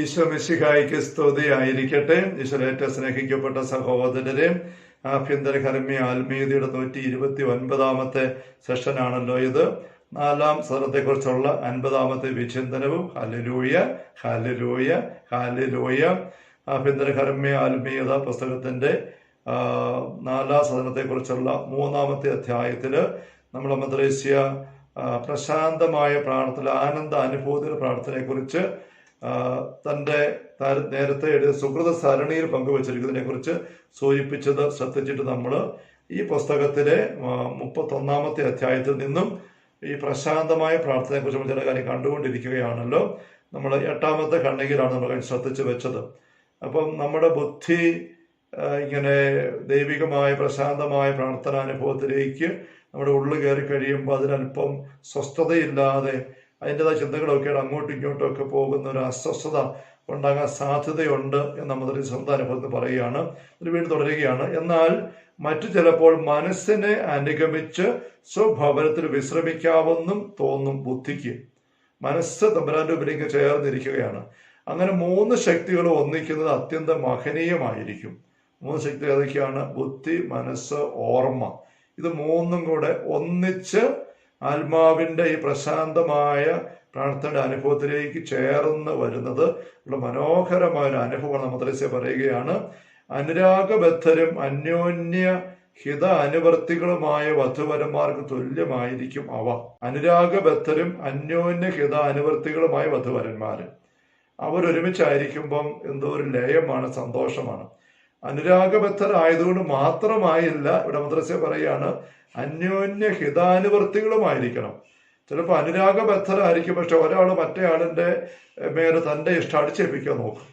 ഈശോ മിശിഹായിക്ക് സ്തുതി ആയിരിക്കട്ടെ ഈശ്വരേറ്റ സ്നേഹിക്കപ്പെട്ട സഹോദരരെ ആഭ്യന്തര കർമ്മി ആത്മീയതയുടെ നൂറ്റി ഇരുപത്തി ഒൻപതാമത്തെ സെഷനാണല്ലോ ഇത്. നാലാം സ്വരത്തെക്കുറിച്ചുള്ള അൻപതാമത്തെ വിചിന്തനവും. ഹലലൂയ ഹലലൂയ ഹലലൂയ ആഭ്യന്തര കർമ്മി ആത്മീയത പുസ്തകത്തിന്റെ നാലാം സദനത്തെക്കുറിച്ചുള്ള മൂന്നാമത്തെ അധ്യായത്തിൽ നമ്മുടെ മദ്രേശ്യ പ്രശാന്തമായ പ്രാർത്ഥന ആനന്ദ അനുഭൂതിയുടെ പ്രാർത്ഥനയെക്കുറിച്ച് താര- നേരത്തെ എഴുതിയ സുഹൃത സരണിയിൽ പങ്കുവച്ചിരിക്കുന്നതിനെ കുറിച്ച് സൂചിപ്പിച്ചത് ശ്രദ്ധിച്ചിട്ട് നമ്മൾ ഈ പുസ്തകത്തിലെ മുപ്പത്തൊന്നാമത്തെ അധ്യായത്തിൽ നിന്നും ഈ പ്രശാന്തമായ പ്രാർത്ഥനയെക്കുറിച്ച് നമ്മൾ ചില കാര്യം കണ്ടുകൊണ്ടിരിക്കുകയാണല്ലോ. നമ്മൾ എട്ടാമത്തെ കണ്ണികയിലാണ് നമ്മൾ ശ്രദ്ധിച്ചു വെച്ചത്. അപ്പം നമ്മുടെ ബുദ്ധി ഇങ്ങനെ ദൈവികമായ പ്രശാന്തമായ പ്രാർത്ഥനാനുഭവത്തിലേക്ക് നമ്മുടെ ഉള്ളു കയറി കഴിയുമ്പോൾ അതിനല്പം സ്വസ്ഥതയില്ലാതെ അതിന്റെതായ ചിന്തകളൊക്കെ അങ്ങോട്ടും ഇങ്ങോട്ടും ഒക്കെ പോകുന്ന ഒരു അസ്വസ്ഥത ഉണ്ടാകാൻ സാധ്യതയുണ്ട് എന്ന് നമ്മുടെ സ്വന്തം അനുഭവത്തിൽ പറയുകയാണ്. ഒരു വീട് തുടരുകയാണ്. എന്നാൽ മറ്റു ചിലപ്പോൾ മനസ്സിനെ അനുഗമിച്ച് സ്വഭവനത്തിൽ വിശ്രമിക്കാമെന്നും തോന്നും ബുദ്ധിക്ക്. മനസ്സ് തമ്പുരാന്റെ ഉപരിക്ക് ചേർന്നിരിക്കുകയാണ്. അങ്ങനെ മൂന്ന് ശക്തികൾ ഒന്നിക്കുന്നത് അത്യന്തം മഹനീയമായിരിക്കും. മൂന്ന് ശക്തി ഏതൊക്കെയാണ്? ബുദ്ധി മനസ്സ് ഓർമ്മ. ഇത് മൂന്നും കൂടെ ഒന്നിച്ച് ആത്മാവിന്റെ ഈ പ്രശാന്തമായ പ്രാർത്ഥനയുടെ അനുഭവത്തിലേക്ക് ചേർന്ന് വരുന്നത് ഇവിടെ മനോഹരമായ ഒരു അനുഭവമാണ് മദ്രസ പറയുകയാണ്. അനുരാഗബദ്ധരും അന്യോന്യ ഹിത അനുവർത്തികളുമായ വധുവരന്മാർക്ക് തുല്യമായിരിക്കും അവ. അനുരാഗബദ്ധരും അന്യോന്യ ഹിത അനുവർത്തികളുമായ വധുവരന്മാര്. അവരൊരുമിച്ചായിരിക്കുമ്പം എന്തോ ഒരു ലയമാണ് സന്തോഷമാണ്. അനുരാഗബദ്ധരായതുകൊണ്ട് മാത്രമായില്ല ഇവിടെ മദ്രസ പറയാണ് അന്യോന്യ ഹിതാനുവർത്തികളുമായിരിക്കണം. ചിലപ്പോൾ അനുരാഗബദ്ധരായിരിക്കും പക്ഷെ ഒരാൾ മറ്റേ ആളിന്റെ മേലെ തന്റെ ഇഷ്ടം അടിച്ചേൽപ്പിക്കാൻ നോക്കും.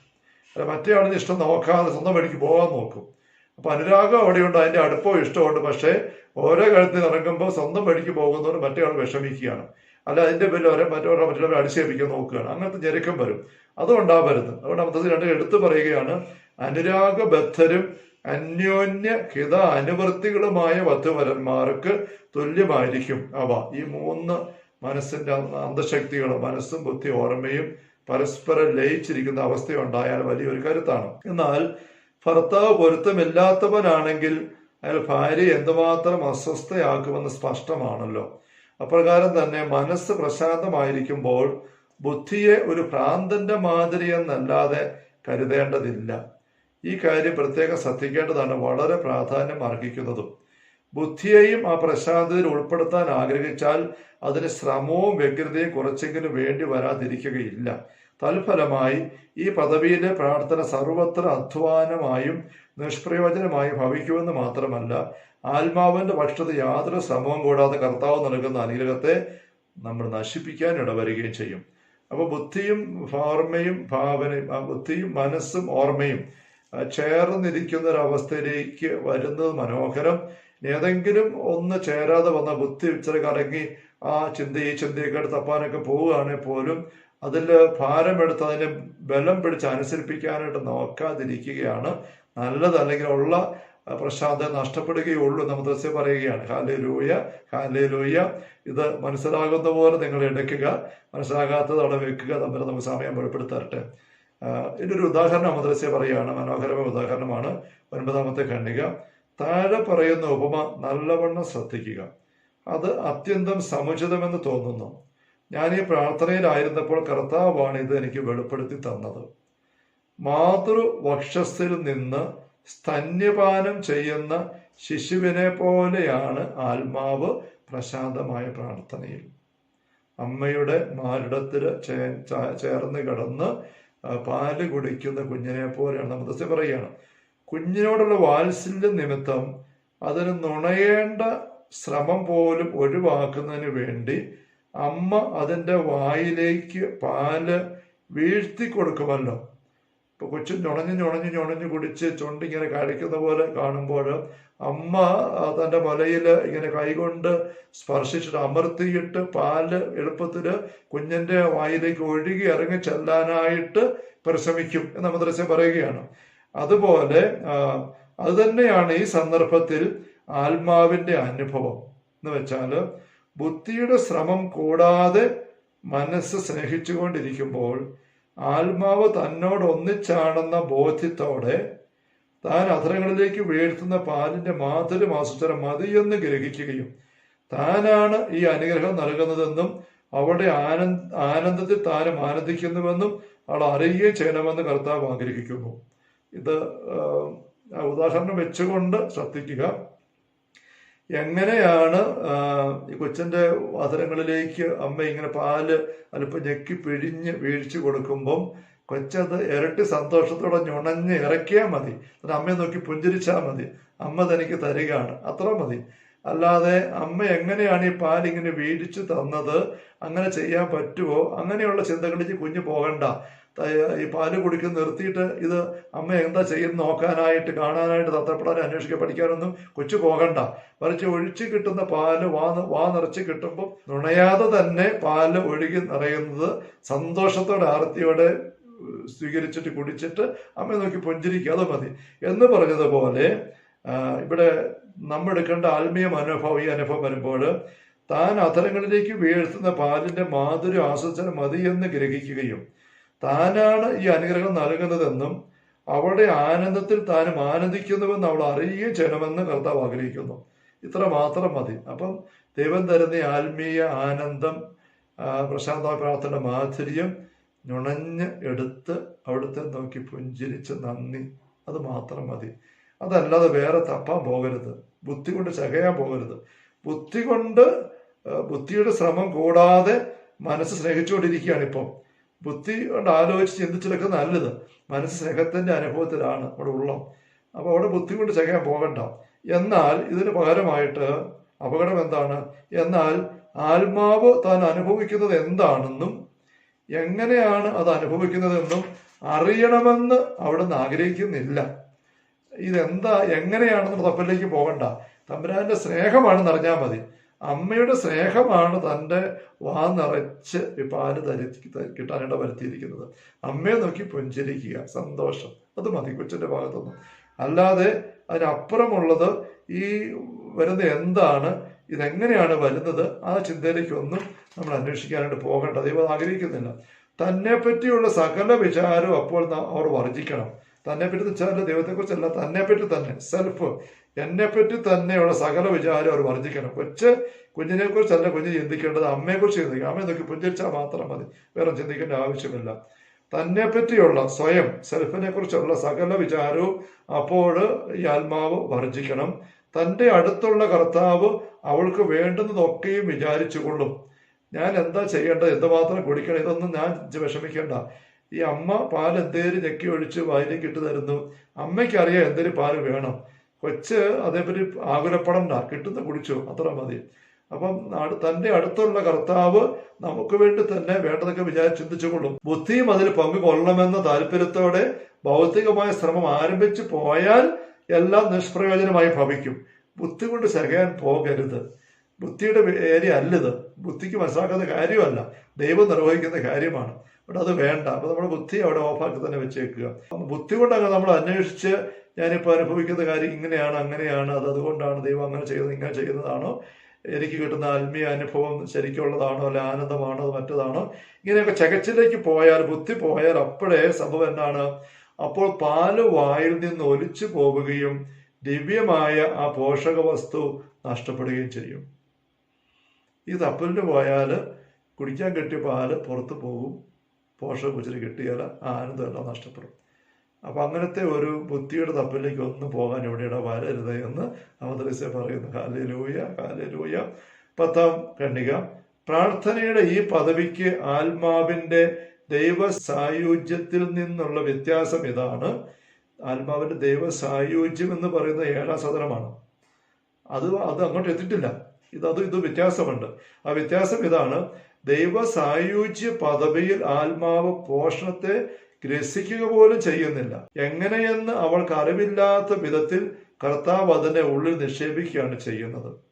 അല്ല മറ്റേ ആളിന്റെ ഇഷ്ടം നോക്കാതെ സ്വന്തം വഴിക്ക് പോകാൻ നോക്കും. അപ്പൊ അനുരാഗം അവിടെയുണ്ട് അതിന്റെ അടുപ്പവും ഇഷ്ടമുണ്ട് പക്ഷേ ഓരോ കഴുത്തിൽ ഇറങ്ങുമ്പോൾ സ്വന്തം വഴിക്ക് പോകുന്നവർ മറ്റേ ആൾ വിഷമിക്കുകയാണ്. അല്ല അതിന്റെ പേരിൽ ഒരേ മറ്റൊരാൾ മറ്റുള്ളവരെ അടിച്ചേൽപ്പിക്കാൻ നോക്കുകയാണ്. അങ്ങനത്തെ ഞെരുക്കം വരും. അതുണ്ടാവരുത് അതുകൊണ്ട് അമൃത രണ്ട് എടുത്തു പറയുകയാണ് അനുരാഗബദ്ധരും അന്യോന്യ ഹിത അനുവർത്തികളുമായ വധുവരന്മാർക്ക് തുല്യമായിരിക്കും അവ. ഈ മൂന്ന് മനസ്സിന്റെ അന്തശക്തികൾ മനസ്സും ബുദ്ധി ഓർമ്മയും പരസ്പരം ലയിച്ചിരിക്കുന്ന അവസ്ഥയുണ്ടായാൽ വലിയൊരു കരുത്താണ്. എന്നാൽ ഭർത്താവ് പൊരുത്തമില്ലാത്തവനാണെങ്കിൽ അയാൾ ഭാര്യ എന്തുമാത്രം അസ്വസ്ഥയാക്കുമെന്ന് സ്പഷ്ടമാണല്ലോ. അപ്രകാരം തന്നെ മനസ്സ് പ്രശാന്തമായിരിക്കുമ്പോൾ ബുദ്ധിയെ ഒരു ഭ്രാന്തന്റെ മാതിരി എന്നല്ലാതെ കരുതേണ്ടതില്ല. ഈ കാര്യം പ്രത്യേകം ശ്രദ്ധിക്കേണ്ടതാണ്. വളരെ പ്രാധാന്യം അർഹിക്കുന്നതും. ബുദ്ധിയെയും ആ പ്രശാന്തതയിൽ ഉൾപ്പെടുത്താൻ ആഗ്രഹിച്ചാൽ അതിന് ശ്രമവും വ്യഗ്രതയും കുറച്ചെങ്കിലും വേണ്ടി വരാതിരിക്കുകയില്ല. തൽഫലമായി ഈ പദവിയിലെ പ്രാർത്ഥന സർവത്ര അധ്വാനമായും നിഷ്പ്രയോജനമായും ഭവിക്കുമെന്ന് മാത്രമല്ല ആത്മാവിന്റെ പക്ഷത്ത് യാതൊരു ശ്രമവും കൂടാതെ കർത്താവ് നൽകുന്ന അനുഗ്രഹത്തെ നമ്മൾ നശിപ്പിക്കാൻ ഇടവരികയും ചെയ്യും. അപ്പൊ ബുദ്ധിയും ഓർമ്മയും ഭാവനയും ബുദ്ധിയും മനസ്സും ഓർമ്മയും ചേർന്നിരിക്കുന്ന അവസ്ഥയിലേക്ക് വരുന്നത് മനോഹരം. ഏതെങ്കിലും ഒന്ന് ചേരാതെ വന്ന ബുദ്ധി ഇച്ചിരി കറങ്ങി ആ ചിന്ത ഈ ചിന്തയൊക്കെ തപ്പാനൊക്കെ പോവുകയാണെങ്കിൽ പോലും അതിൽ ഭാരമെടുത്ത് അതിനെ ബലം പിടിച്ച് അനുസരിപ്പിക്കാനായിട്ട് നോക്കാതിരിക്കുകയാണ്. നല്ലത് അല്ലെങ്കിൽ ഉള്ള ആ, പ്രശാന്തത നഷ്ടപ്പെടുകയുള്ളൂ നമ്മൾ മദ്രസ പറയുകയാണ്. ഹാലേ ലൂയ ഹാലേ ലൂയ ഇത് മനസ്സിലാകുന്ന പോലെ നിങ്ങൾ എടുക്കുക. മനസ്സിലാകാത്തത് അവിടെ വെക്കുക. തമ്മിൽ നമുക്ക് സമയം വെളിപ്പെടുത്തരട്ടെ ആഹ് ഒരു ഉദാഹരണം മദ്രസ പറയുകയാണ് മനോഹരമായ ഉദാഹരണമാണ്. ഒൻപതാമത്തെ ഖണ്ഡിക. താഴെ പറയുന്ന ഉപമ നല്ലവണ്ണം ശ്രദ്ധിക്കുക. അത് അത്യന്തം സമുചിതമെന്ന് തോന്നുന്നു. ഞാൻ ഈ പ്രാർത്ഥനയിലായിരുന്നപ്പോൾ കർത്താവാണ് ഇത് എനിക്ക് വെളിപ്പെടുത്തി തന്നത്. മാതൃവക്ഷസ്ഥിൽ നിന്ന് സ്തന്യപാനം ചെയ്യുന്ന ശിശുവിനെ പോലെയാണ് ആത്മാവ് പ്രശാന്തമായ പ്രാർത്ഥനയിൽ. അമ്മയുടെ മാരിടത്തിൽ ചേർന്ന് കിടന്ന് പാൽ കുടിക്കുന്ന കുഞ്ഞിനെ പോലെയാണ് നമ്മൾ പറയുകയാണ്. കുഞ്ഞിനോടുള്ള വാത്സല്യ നിമിത്തം അതിന് നുണയേണ്ട ശ്രമം പോലും ഒഴിവാക്കുന്നതിന് വേണ്ടി അമ്മ അതിന്റെ വായിലേക്ക് പാൽ വീഴ്ത്തി കൊടുക്കുമല്ലോ. ഇപ്പൊ കൊച്ചു ഞൊണഞ്ഞ് ഞൊണഞ്ഞ് ഞൊണഞ്ഞ് കുടിച്ച് ചുണ്ടിങ്ങനെ കഴിക്കുന്ന പോലെ കാണുമ്പോൾ അമ്മ തന്റെ മുലയിൽ ഇങ്ങനെ കൈകൊണ്ട് സ്പർശിച്ചിട്ട് അമർത്തിയിട്ട് പാൽ എളുപ്പത്തിൽ കുഞ്ഞിന്റെ വായിലേക്ക് ഒഴുകി ഇറങ്ങി ചെല്ലാനായിട്ട് പരിശ്രമിക്കും എന്ന് മദ്രസ പറയുകയാണ്. അതുപോലെ അത് തന്നെയാണ് ഈ സന്ദർഭത്തിൽ ആത്മാവിന്റെ അനുഭവം എന്ന് വെച്ചാൽ ബുദ്ധിയുടെ ശ്രമം കൂടാതെ മനസ്സ് സ്നേഹിച്ചുകൊണ്ടിരിക്കുമ്പോൾ ആത്മാവ് തന്നോട് ഒന്നിച്ചാണെന്ന ബോധ്യത്തോടെ താൻ അധരങ്ങളിലേക്ക് വീഴ്ത്തുന്ന പാലിന്റെ മാധുര്യം ആസ്വദനം മതിയെന്ന് ഗ്രഹിക്കുകയും താനാണ് ഈ അനുഗ്രഹം നൽകുന്നതെന്നും അവിടെ ആനന്ദ ആനന്ദത്തിൽ താനും ആനന്ദിക്കുന്നുവെന്നും അവൾ അറിയുകയും ചെയ്യണമെന്ന് കർത്താവ് ആഗ്രഹിക്കുന്നു. ഇത് ഉദാഹരണം വെച്ചുകൊണ്ട് ശ്രദ്ധിക്കുക. എങ്ങനെയാണ് ഈ കൊച്ചന്റെ വാതരങ്ങളിലേക്ക് അമ്മ ഇങ്ങനെ പാൽ അല്പം ഞെക്കി പിഴിഞ്ഞ് വീഴ്ച കൊടുക്കുമ്പം കൊച്ചത് ഇരട്ടി സന്തോഷത്തോടെ ഞുണഞ്ഞ് ഇറക്കിയാൽ മതി. അമ്മയെ നോക്കി പുഞ്ചിരിച്ചാൽ മതി. അമ്മ തനിക്ക് തരികയാണ്. അത്ര മതി. അല്ലാതെ അമ്മ എങ്ങനെയാണ് ഈ പാൽ ഇങ്ങനെ വീഴിച്ചു തന്നത്? അങ്ങനെ ചെയ്യാൻ പറ്റുമോ അങ്ങനെയുള്ള ചിന്തകളിലേക്ക് കുഞ്ഞ് പോകണ്ട. ഈ പാൽ കുടിക്കുന്ന നിർത്തിയിട്ട് ഇത് അമ്മ എന്താ ചെയ്യുന്ന നോക്കാനായിട്ട് കാണാനായിട്ട് തത്രപ്പെടാൻ അന്വേഷിക്കാൻ പഠിക്കാനൊന്നും കൊച്ചു പോകണ്ട. മറിച്ച് ഒഴിച്ചു കിട്ടുന്ന പാൽ വാ വാ നിറച്ച് കിട്ടുമ്പോൾ നുണയാതെ തന്നെ പാൽ ഒഴുകി നിറയുന്നത് സന്തോഷത്തോടെ ആർത്തിയോടെ സ്വീകരിച്ചിട്ട് കുടിച്ചിട്ട് അമ്മ നോക്കി പുഞ്ചിരിക്കുക അത് മതി. എന്ന് പറഞ്ഞതുപോലെ ഇവിടെ നമ്മൾ എടുക്കേണ്ട ആത്മീയ മനോഭാവം ഈ അനുഭവം വരുമ്പോൾ താൻ അധരങ്ങളിലേക്ക് വീഴ്ത്തുന്ന പാലിന്റെ മാധുര്യം ആസ്വദിച്ചാൽ മതി എന്ന് ഗ്രഹിക്കുകയും താനാണ് ഈ അനുഗ്രഹം നൽകുന്നതെന്നും അവളുടെ ആനന്ദത്തിൽ താനും ആനന്ദിക്കുന്നുവെന്ന് അവൾ അറിയുകയും ചെയ്യണമെന്ന് കർത്താവ് ആഗ്രഹിക്കുന്നു. ഇത്ര മാത്രം മതി. അപ്പം ദൈവം തരുന്ന ആത്മീയ ആനന്ദം പ്രശാന്ത പ്രാർത്ഥന മാധുര്യം നുണഞ്ഞ് എടുത്ത് അവിടുത്തെ നോക്കി പുഞ്ചിരിച്ച് നന്ദി. അത് മാത്രം മതി. അതല്ലാതെ വേറെ തപ്പാൻ പോകരുത്. ബുദ്ധി കൊണ്ട് ചകയാൻ പോകരുത്. ബുദ്ധി കൊണ്ട് ബുദ്ധിയുടെ ശ്രമം കൂടാതെ മനസ്സ് സ്നേഹിച്ചുകൊണ്ടിരിക്കുകയാണ് ഇപ്പം. ബുദ്ധി കൊണ്ട് ആലോചിച്ച് ചിന്തിച്ചെടുക്കുന്ന നല്ലത്. മനസ്സ് സ്നേഹത്തിന്റെ അനുഭവത്തിലാണ് അവിടെ ഉള്ളം. അപ്പോൾ അവിടെ ബുദ്ധി കൊണ്ട് ചകയാൻ പോകണ്ട. എന്നാൽ ഇതിന് പകരമായിട്ട് അപകടം എന്താണ്? എന്നാൽ ആത്മാവ് താൻ അനുഭവിക്കുന്നത് എന്താണെന്നും എങ്ങനെയാണ് അത് അനുഭവിക്കുന്നതെന്നും അറിയണമെന്ന് അവിടുന്ന് ആഗ്രഹിക്കുന്നില്ല. ഇതെന്താ? എങ്ങനെയാണെന്നുള്ള തപ്പിലേക്ക് പോകണ്ട. തമ്പുരാന്റെ സ്നേഹമാണെന്ന് അറിഞ്ഞാൽ മതി. അമ്മയുടെ സ്നേഹമാണ് തന്റെ വാ നിറച്ച് പാൽ തരി കിട്ടാനിട വരുത്തിയിരിക്കുന്നത്. അമ്മയെ നോക്കി പുഞ്ചിരിക്കുക സന്തോഷം. അത് മതി കൊച്ചിന്റെ ഭാഗത്തുനിന്ന്. അല്ലാതെ അതിനപ്പുറമുള്ളത് ഈ വരുന്ന എന്താണ് ഇതെങ്ങനെയാണ് വരുന്നത് ആ ചിന്തയിലേക്കൊന്നും നമ്മൾ അന്വേഷിക്കാനായിട്ട് പോകേണ്ട. ദൈവം ആഗ്രഹിക്കുന്നില്ല. തന്നെ പറ്റിയുള്ള സകല വിചാരവും അപ്പോൾ അവർ വർജിക്കണം. തന്നെ പറ്റി വെച്ചാൽ ദൈവത്തെക്കുറിച്ചല്ല തന്നെ പറ്റി തന്നെ സെൽഫ് എന്നെ പറ്റി തന്നെയുള്ള സകല വിചാരം അവർ വർജിക്കണം കൊച്ച് കുഞ്ഞിനെ കുറിച്ച് അല്ല കുഞ്ഞ് ചിന്തിക്കേണ്ടത്. അമ്മയെക്കുറിച്ച് ചിന്തിക്കണം. അമ്മയെ നോക്കി പുഞ്ചരിച്ചാൽ മാത്രം മതി. വേറെ ചിന്തിക്കേണ്ട ആവശ്യമില്ല. തന്നെ പറ്റിയുള്ള സ്വയം സെൽഫിനെ കുറിച്ചുള്ള സകല വിചാരവും അപ്പോൾ ഈ ആത്മാവ് വർജിക്കണം തന്റെ അടുത്തുള്ള കർത്താവ് അവൾക്ക് വേണ്ടുന്നതൊക്കെയും വിചാരിച്ചുകൊള്ളും. ഞാൻ എന്താ ചെയ്യേണ്ടത്? എന്തുമാത്രം കുടിക്കണം? ഇതൊന്നും ഞാൻ വിഷമിക്കേണ്ട. ഈ അമ്മ പാൽ എന്തേലും ഞെക്കി ഒഴിച്ച് വായിലേക്ക് ഇട്ട് തരുന്നു. അമ്മയ്ക്കറിയാം എന്തേലും പാൽ വേണം. കൊച്ച് അതേപറ്റി ആകുലപ്പെടണ്ട കിട്ടുന്ന കുടിച്ചു. അത്ര മതി. അപ്പം തന്റെ അടുത്തുള്ള കർത്താവ് നമുക്ക് വേണ്ടി തന്നെ വേണ്ടതൊക്കെ വിചാരിച്ച് ചിന്തിച്ചുകൊള്ളും. ബുദ്ധിയും അതിൽ പങ്കുകൊള്ളണമെന്ന താല്പര്യത്തോടെ ഭൗതികമായ ശ്രമം ആരംഭിച്ചു പോയാൽ എല്ലാം നിഷ്പ്രയോജനമായി ഭവിക്കും. ബുദ്ധി കൊണ്ട് സഹയാൻ പോകരുത്. ബുദ്ധിയുടെ ഏരിയ അല്ലത്. ബുദ്ധിക്ക് മനസ്സിലാക്കുന്ന കാര്യമല്ല. ദൈവം നിർവഹിക്കുന്ന കാര്യമാണ്. അവിടെ അത് വേണ്ട. അപ്പൊ നമ്മുടെ ബുദ്ധി അവിടെ ഓഫാക്കി തന്നെ വെച്ചേക്കുക. ബുദ്ധി കൊണ്ടങ്ങ് നമ്മൾ അന്വേഷിച്ച് ഞാനിപ്പോൾ അനുഭവിക്കുന്ന കാര്യം ഇങ്ങനെയാണ് അങ്ങനെയാണ് അത് അതുകൊണ്ടാണ് ദൈവം അങ്ങനെ ചെയ്യുന്നത് ഇങ്ങനെ ചെയ്യുന്നതാണോ? എനിക്ക് കിട്ടുന്ന ആത്മീയ അനുഭവം ശരിക്കുള്ളതാണോ അല്ലെ ആനന്ദമാണോ അത് മറ്റതാണോ? ഇങ്ങനെയൊക്കെ ചകച്ചിലേക്ക് പോയാൽ ബുദ്ധി പോയാൽ അപ്പോഴേ സംഭവം എന്താണ്? അപ്പോൾ പാൽ വായിൽ നിന്ന് ഒലിച്ചു പോവുകയും ദിവ്യമായ ആ പോഷക വസ്തു നഷ്ടപ്പെടുകയും ചെയ്യും. ഈ തപ്പലിന് പോയാൽ കുടിക്കാൻ കിട്ടിയ പാൽ പുറത്ത് പോകും. പോഷക കുച്ചിന് കിട്ടിയാൽ ആ ആനന്ദമെല്ലാം നഷ്ടപ്പെടും. അപ്പം അങ്ങനത്തെ ഒരു ബുദ്ധിയുടെ തപ്പിലേക്ക് ഒന്ന് പോകാൻ ഇവിടെ വരരുത് എന്ന് അവതരിസ പറയുന്നു. കാലേ ലൂയ പത്താം കണ്ണിക പ്രാർത്ഥനയുടെ ഈ പദവിക്ക് ആത്മാവിന്റെ ദൈവ സായുജ്യത്തിൽ നിന്നുള്ള വ്യത്യാസം ഇതാണ്. ആത്മാവിന്റെ ദൈവ സായുജ്യം എന്ന് പറയുന്ന ഏഴാം സദനമാണ്. അത് അത് അങ്ങോട്ട് എത്തിയിട്ടില്ല. ഇത് അത് ഇത് വ്യത്യാസമുണ്ട്. ആ വ്യത്യാസം ഇതാണ്. ദൈവ സായുജ്യ പദവിയിൽ ആത്മാവ് പോഷണത്തെ ഗ്രസിക്കുക പോലും ചെയ്യുന്നില്ല. എങ്ങനെയെന്ന് അവൾക്ക് അറിവില്ലാത്ത വിധത്തിൽ കർത്താവ് അതിനെ ഉള്ളിൽ നിക്ഷേപിക്കുകയാണ് ചെയ്യുന്നത്.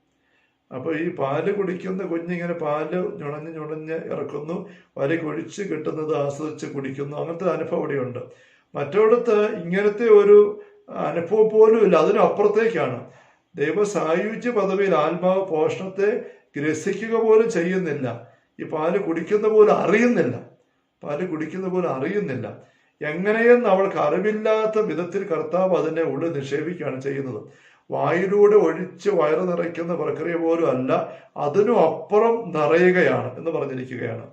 അപ്പോൾ ഈ പാൽ കുടിക്കുന്ന കുഞ്ഞിങ്ങനെ പാൽ ഞുണഞ്ഞ് ഞുണഞ്ഞ് ഇറക്കുന്നു വരി കൊഴിച്ച് കിട്ടുന്നത് ആസ്വദിച്ച് കുടിക്കുന്നു അങ്ങനത്തെ അനുഭവം ഇവിടെയുണ്ട് മറ്റോടത്ത് ഇങ്ങനത്തെ ഒരു അനുഭവം പോലും ഇല്ല അതിനപ്പുറത്തേക്കാണ്. ദൈവ സായുജ്യ പദവിയിൽ ആത്മാവ് പോഷണത്തെ ഗ്രസിക്കുക പോലും ചെയ്യുന്നില്ല. ഈ പാൽ കുടിക്കുന്ന പോലും അറിയുന്നില്ല. പാൽ കുടിക്കുന്ന പോലും അറിയുന്നില്ല. എങ്ങനെയെന്ന് അവൾക്ക് അറിവില്ലാത്ത വിധത്തിൽ കർത്താവ് അതിനെ ഉള്ളിൽ നിക്ഷേപിക്കുകയാണ് ചെയ്യുന്നത്. വായിലൂടെ ഒഴിച്ച് വയറ് നിറയ്ക്കുന്ന പ്രക്രിയ പോലും അല്ല അതിനും അപ്പുറം നിറയുകയാണ് എന്ന് പറഞ്ഞിരിക്കുകയാണ്.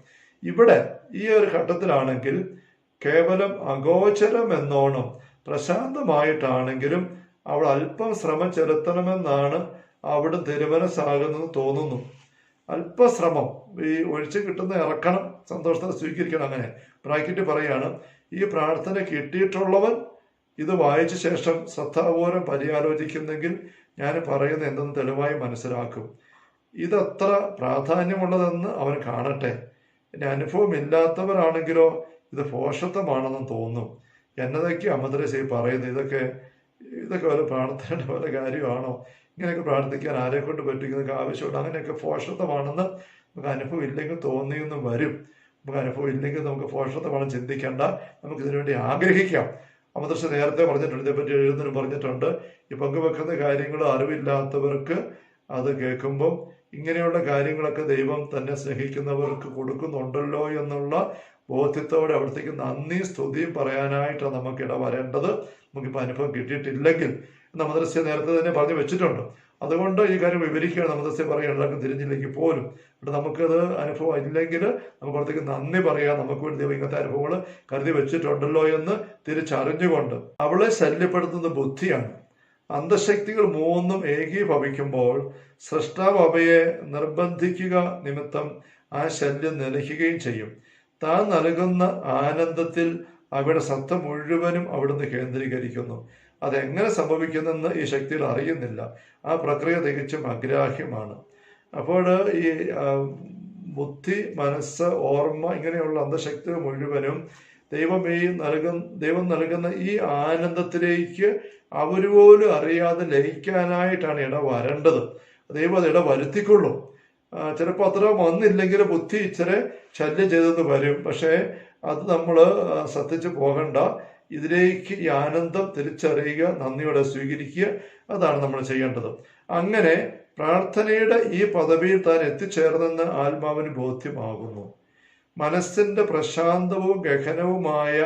ഇവിടെ ഈ ഒരു ഘട്ടത്തിലാണെങ്കിൽ കേവലം അഗോചരം എന്നോണം പ്രശാന്തമായിട്ടാണെങ്കിലും അവൾ അല്പം ശ്രമം ചെലുത്തണമെന്നാണ് അവിടെ തിരുമനസ്സാകുന്നത് തോന്നുന്നു. അല്പശ്രമം ഈ ഒഴിച്ച് കിട്ടുന്ന ഇറക്കണം സന്തോഷത്തെ സ്വീകരിക്കണം അങ്ങനെ. ബ്രാക്കറ്റ് പറയാണ് ഈ പ്രാർത്ഥന കിട്ടിയിട്ടുള്ളവൻ ഇത് വായിച്ച ശേഷം ശ്രദ്ധാപൂർവം പര്യാലോചിക്കുന്നെങ്കിൽ ഞാൻ പറയുന്ന എന്തെന്ന് തെളിവായി മനസ്സിലാക്കും. ഇതത്ര പ്രാധാന്യമുള്ളതെന്ന് അവൻ കാണട്ടെ. ഇനി അനുഭവം ഇല്ലാത്തവരാണെങ്കിലോ ഇത് പോഷത്വമാണെന്ന് തോന്നും. എന്നതൊക്കെ അമദ്രസി പറയുന്നത്. ഇതൊക്കെ ഇതൊക്കെ ഒരു പ്രാർത്ഥനയുടെ വല്ല കാര്യമാണോ? ഇങ്ങനെയൊക്കെ പ്രാർത്ഥിക്കാൻ ആരെ കൊണ്ട് പറ്റിക്കുന്നതൊക്കെ ആവശ്യമുണ്ട്. അങ്ങനെയൊക്കെ പോഷത്വമാണെന്ന് നമുക്ക് അനുഭവം ഇല്ലെങ്കിൽ തോന്നിയെന്നും വരും. നമുക്ക് അനുഭവം ഇല്ലെങ്കിൽ നമുക്ക് പോഷത്വമാണ് ചിന്തിക്കേണ്ട. നമുക്ക് ഇതിനു വേണ്ടി ആഗ്രഹിക്കാം. അമദർശ നേരത്തെ പറഞ്ഞിട്ടുണ്ട് ഇതേപ്പറ്റി എഴുതുന്നതിന് പറഞ്ഞിട്ടുണ്ട്. ഈ പങ്കുവെക്കുന്ന കാര്യങ്ങൾ അറിവില്ലാത്തവർക്ക് അത് കേൾക്കുമ്പം ഇങ്ങനെയുള്ള കാര്യങ്ങളൊക്കെ ദൈവം തന്നെ സ്നേഹിക്കുന്നവർക്ക് കൊടുക്കുന്നുണ്ടല്ലോ എന്നുള്ള ബോധ്യത്തോടെ അവിടത്തേക്ക് നന്ദി സ്തുതിയും പറയാനായിട്ടാണ് നമുക്ക് ഇട നമുക്കിപ്പോൾ അനുഭവം കിട്ടിയിട്ടില്ലെങ്കിൽ മദ്രസ്യ നേരത്തെ തന്നെ പറഞ്ഞു വെച്ചിട്ടുണ്ട്. അതുകൊണ്ട് ഈ കാര്യം വിവരിക്കുകയാണ്. മദ്രസ്യ പറയുകയാണ്. എല്ലാവർക്കും തിരിഞ്ഞില്ലെങ്കിൽ പോലും. ഇവിടെ നമുക്കത് അനുഭവം ഇല്ലെങ്കിൽ നമുക്ക് അവിടത്തേക്ക് നന്ദി പറയാം. നമുക്ക് വേണ്ടി ദൈവം ഇങ്ങനത്തെ അനുഭവങ്ങൾ കരുതി വെച്ചിട്ടുണ്ടല്ലോ എന്ന് തിരിച്ചറിഞ്ഞുകൊണ്ട്. അവളെ ശല്യപ്പെടുത്തുന്ന ബുദ്ധിയാണ്. അന്തശക്തികൾ മൂന്നും ഏകീഭവിക്കുമ്പോൾ സൃഷ്ടാവ് അവയെ നിർബന്ധിക്കുക നിമിത്തം ആ ശല്യം നിലയ്ക്കുകയും ചെയ്യും. താൻ നൽകുന്ന ആനന്ദത്തിൽ അവയുടെ സത്ത മുഴുവനും അവിടുന്ന് കേന്ദ്രീകരിക്കുന്നു. അതെങ്ങനെ സംഭവിക്കുന്നെന്ന് ഈ ശക്തികൾ അറിയുന്നില്ല. ആ പ്രക്രിയ തികച്ചും അഗ്രാഹ്യമാണ്. അപ്പോൾ ഈ ബുദ്ധി മനസ്സ് ഓർമ്മ ഇങ്ങനെയുള്ള അന്ധശക്തി മുഴുവനും ദൈവം ഈ നൽകുന്ന ദൈവം നൽകുന്ന ഈ ആനന്ദത്തിലേക്ക് അവർ പോലും അറിയാതെ ലയിക്കാനായിട്ടാണ് ഇട വരേണ്ടത്. ദൈവം അത് ഇട വരുത്തിക്കൊള്ളും. ചിലപ്പോൾ അത്ര വന്നില്ലെങ്കിൽ ബുദ്ധി ഇച്ചിരി ശല്യം ചെയ്തെന്ന് വരും. പക്ഷേ അത് നമ്മൾ ശ്രദ്ധിച്ചു പോകണ്ട. ഇതിലേക്ക് ഈ ആനന്ദം തിരിച്ചറിയുക നന്ദിയോടെ സ്വീകരിക്കുക അതാണ് നമ്മൾ ചെയ്യേണ്ടത്. അങ്ങനെ പ്രാർത്ഥനയുടെ ഈ പദവിയിൽ താൻ എത്തിച്ചേർന്നെന്ന് ആത്മാവിന് ബോധ്യമാകുന്നു. മനസ്സിന്റെ പ്രശാന്തവും ഗഹനവുമായ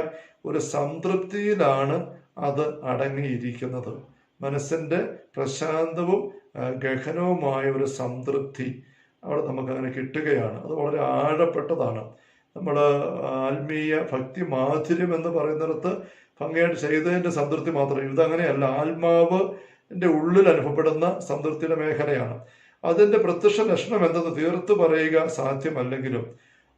ഒരു സംതൃപ്തിയിലാണ് അത് അടങ്ങിയിരിക്കുന്നത്. മനസ്സിന്റെ പ്രശാന്തവും ഗഹനവുമായ ഒരു സംതൃപ്തി അവിടെ നമുക്ക് അങ്ങനെ കിട്ടുകയാണ്. അത് വളരെ ആഴപ്പെട്ടതാണ്. നമ്മൾ ആത്മീയ ഭക്തി മാധുര്യം എന്ന് പറയുന്നിടത്ത് ഭംഗിയായിട്ട് ചെയ്തതിന്റെ സംതൃപ്തി മാത്രം. ഇതങ്ങനെയല്ല. ആത്മാവ് എന്റെ ഉള്ളിൽ അനുഭവപ്പെടുന്ന സംതൃപ്തിയുടെ മേഖലയാണ്. അതിന്റെ പ്രത്യക്ഷ ലക്ഷണം എന്തെന്ന് തീർത്തു പറയുക സാധ്യമല്ലെങ്കിലും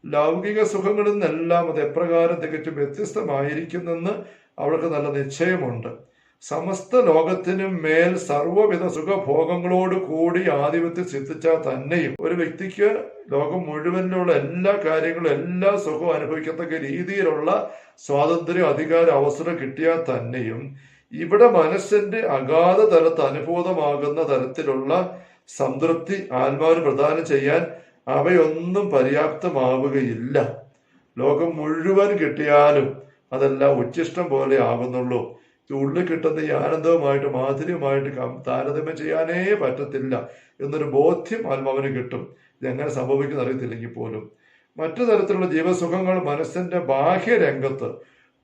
ലൗകിക സുഖങ്ങളിൽ നിന്നെല്ലാം അത് എപ്രകാരം തികച്ചും വ്യത്യസ്തമായിരിക്കുന്നെന്ന് അവൾക്ക് നല്ല നിശ്ചയമുണ്ട്. സമസ്ത ലോകത്തിനും മേൽ സർവവിധ സുഖഭോഗങ്ങളോട് കൂടി ആധിപത്യം സിദ്ധിച്ചാൽ തന്നെയും ഒരു വ്യക്തിക്ക് ലോകം മുഴുവനിലുള്ള എല്ലാ കാര്യങ്ങളും എല്ലാ സുഖവും അനുഭവിക്കത്തക്ക രീതിയിലുള്ള സ്വാതന്ത്ര്യം അധികാര അവസരം കിട്ടിയാൽ തന്നെയും ഇവിടെ മനസ്സിന്റെ അഗാധ തലത്ത് അനുഭൂതമാകുന്ന തരത്തിലുള്ള സംതൃപ്തി ആത്മാവിന് പ്രദാനം ചെയ്യാൻ അവയൊന്നും പര്യാപ്തമാവുകയില്ല. ലോകം മുഴുവൻ കിട്ടിയാലും അതെല്ലാം ഉച്ചിഷ്ടം പോലെ ആകുന്നുള്ളൂ. ഉള്ളിൽ കിട്ടുന്ന ഈ ആനന്ദവുമായിട്ട് മാധുര്യമായിട്ട് താരതമ്യം ചെയ്യാനേ പറ്റത്തില്ല എന്നൊരു ബോധ്യം ആത്മാവിന് കിട്ടും. ഇതെങ്ങനെ സംഭവിക്കുന്ന അറിയത്തില്ലെങ്കിൽ പോലും. മറ്റു തരത്തിലുള്ള ജീവസുഖങ്ങൾ മനസ്സിന്റെ ബാഹ്യരംഗത്ത്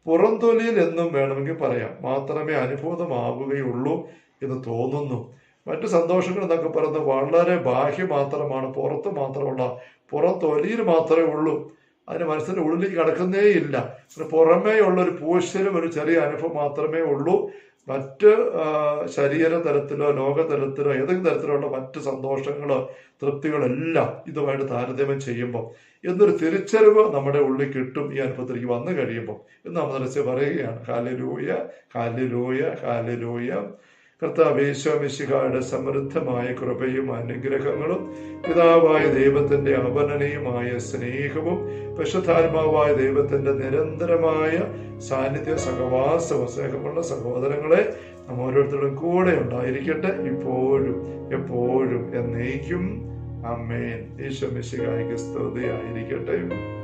പുറന്തൊലിയിൽ എന്നും വേണമെങ്കിൽ പറയാം. മാത്രമേ അനുഭൂതമാവുകയുള്ളൂ എന്ന് തോന്നുന്നു. മറ്റു സന്തോഷങ്ങൾ എന്നൊക്കെ പറയുന്നത് വളരെ ബാഹ്യ മാത്രമാണ്. പുറത്ത് മാത്രമുള്ള പുറത്തൊലിയിൽ മാത്രമേ ഉള്ളൂ. അതിന് മനസ്സിന്റെ ഉള്ളിലേക്ക് കടക്കുന്നേ ഇല്ല. പുറമേ ഉള്ള ഒരു പൂശലും ഒരു ചെറിയ അനുഭവം മാത്രമേ ഉള്ളൂ. മറ്റ് ശരീര തലത്തിലോ ലോക തലത്തിലോ ഏതെങ്കിലും തരത്തിലുള്ള മറ്റ് സന്തോഷങ്ങളോ തൃപ്തികളെല്ലാം ഇതുമായിട്ട് താരതമ്യം ചെയ്യുമ്പോൾ എന്നൊരു തിരിച്ചറിവ് നമ്മുടെ ഉള്ളിൽ കിട്ടും ഈ അനുഭവത്തിലേക്ക് വന്നു കഴിയുമ്പോൾ. എന്ന് നമ്മൾ പറയുകയാണ് കാലിലൂയ കാലിലൂയ കാലിലൂയ കർത്താവേശ്വമിശിഹായുടെ സമൃദ്ധമായ കൃപയും അനുഗ്രഹങ്ങളും പിതാവായ ദൈവത്തിന്റെ അപനനീയമായ സ്നേഹവും പരിശുദ്ധാത്മാവായ ദൈവത്തിന്റെ നിരന്തരമായ സാന്നിധ്യ സഹവാസവും സ്നേഹമുള്ള സഹോദരങ്ങളെ നാം ഓരോരുത്തരും കൂടെ ഉണ്ടായിരിക്കട്ടെ. ഇപ്പോഴും എപ്പോഴും എന്നേക്കും. അമ്മേൻ ഈശോ മിശിഹായിക്ക് സ്തുതിയായിരിക്കട്ടെ.